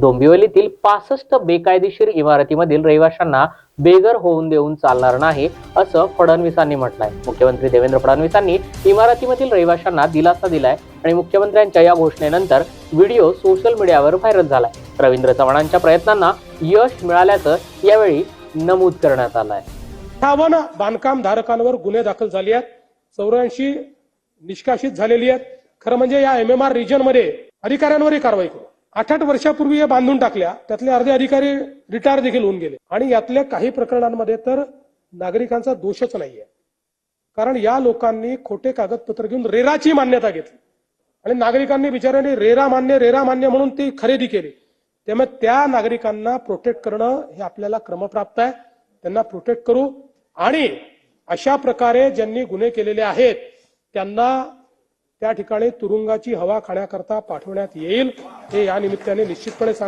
डोंबिवलीतील पासष्ट बेकायदेशीर इमारतीमधील रहिवाशांना बेघर होऊन देऊन चालणार नाही असं फडणवीसांनी म्हटलंय. मुख्यमंत्री देवेंद्र फडणवीसांनी इमारतीमधील रहिवाशांना दिलासा दिलाय आणि मुख्यमंत्र्यांच्या या घोषणेनंतर व्हिडिओ सोशल मीडियावर व्हायरल झालाय. रवींद्र चव्हाणांच्या प्रयत्नांना यश मिळाल्याचं यावेळी नमूद करण्यात आलंय. अठ्ठावन्न बांधकाम धारकांवर गुन्हे दाखल झाले आहेत. चौऱ्याऐंशी निष्कासित झालेली आहेत. खरं म्हणजे या एम एम आर रिजनमध्ये अधिकाऱ्यांवरही कारवाई करू. आठ आठ वर्षापूर्वी या बांधून टाकल्या. त्यातले अर्धे अधिकारी रिटायर देखील होऊन गेले. आणि यातल्या काही प्रकरणांमध्ये तर नागरिकांचा दोषच नाहीये. कारण या लोकांनी खोटे कागदपत्र घेऊन रेराची मान्यता घेतली. आणि नागरिकांनी बिचाऱ्यांनी रेरा मान्य रेरा मान्य म्हणून ती खरेदी केली. त्यामुळे त्या नागरिकांना प्रोटेक्ट करणं हे आपल्याला क्रमप्राप्त आहे. त्यांना प्रोटेक्ट करू. आणि अशा प्रकारे ज्यांनी गुन्हे केलेले आहेत त्यांना त्या ठिकाणी तुरुंगाची हवा खाण्याकरता पाठवण्यात येईल हे या निमित्ताने निश्चितपणे सांग